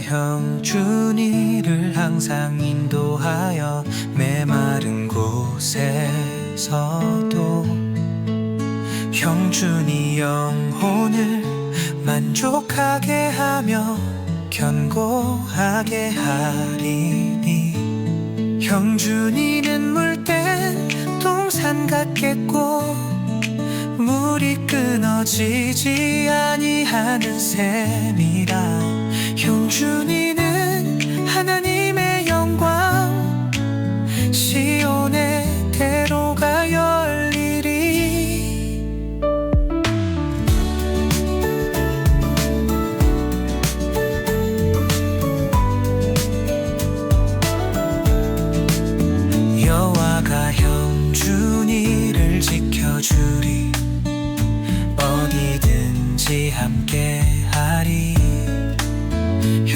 형준이를 항상 인도하여 메마른 곳에서도 형준이 영혼을 만족하게 하며 견고하게 하리니 형준이는 물땐 동산 같겠고 물이 끊어지지 아니하는 셈이라 형준이는 하나님의 영광 시온의 대로가 열리리. 여호와가 형준이를 지켜주리. 어디든지 함께하리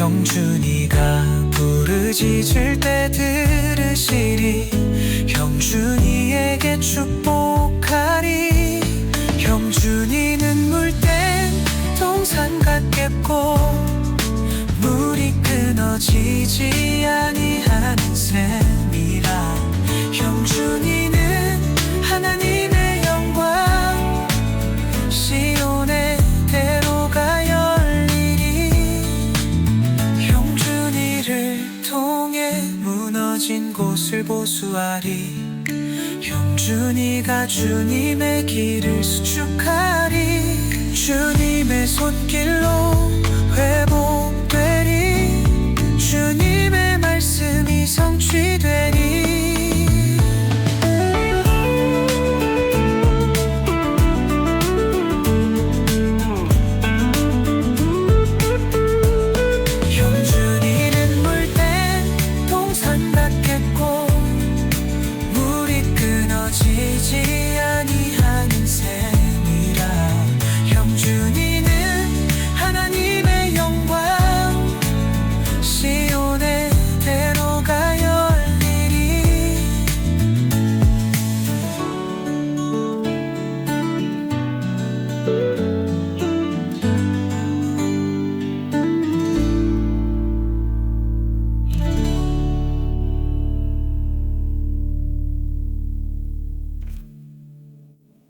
형준이가 부르짖을 때 들으시리 형준이에게 축복하리. 형준이는 물 땐 동산 같겠고 물이 끊어지지 아니하는 셈 무너진 곳을 보수하리. 형준이가 주님의 길을 수축하리. 주님의 손길로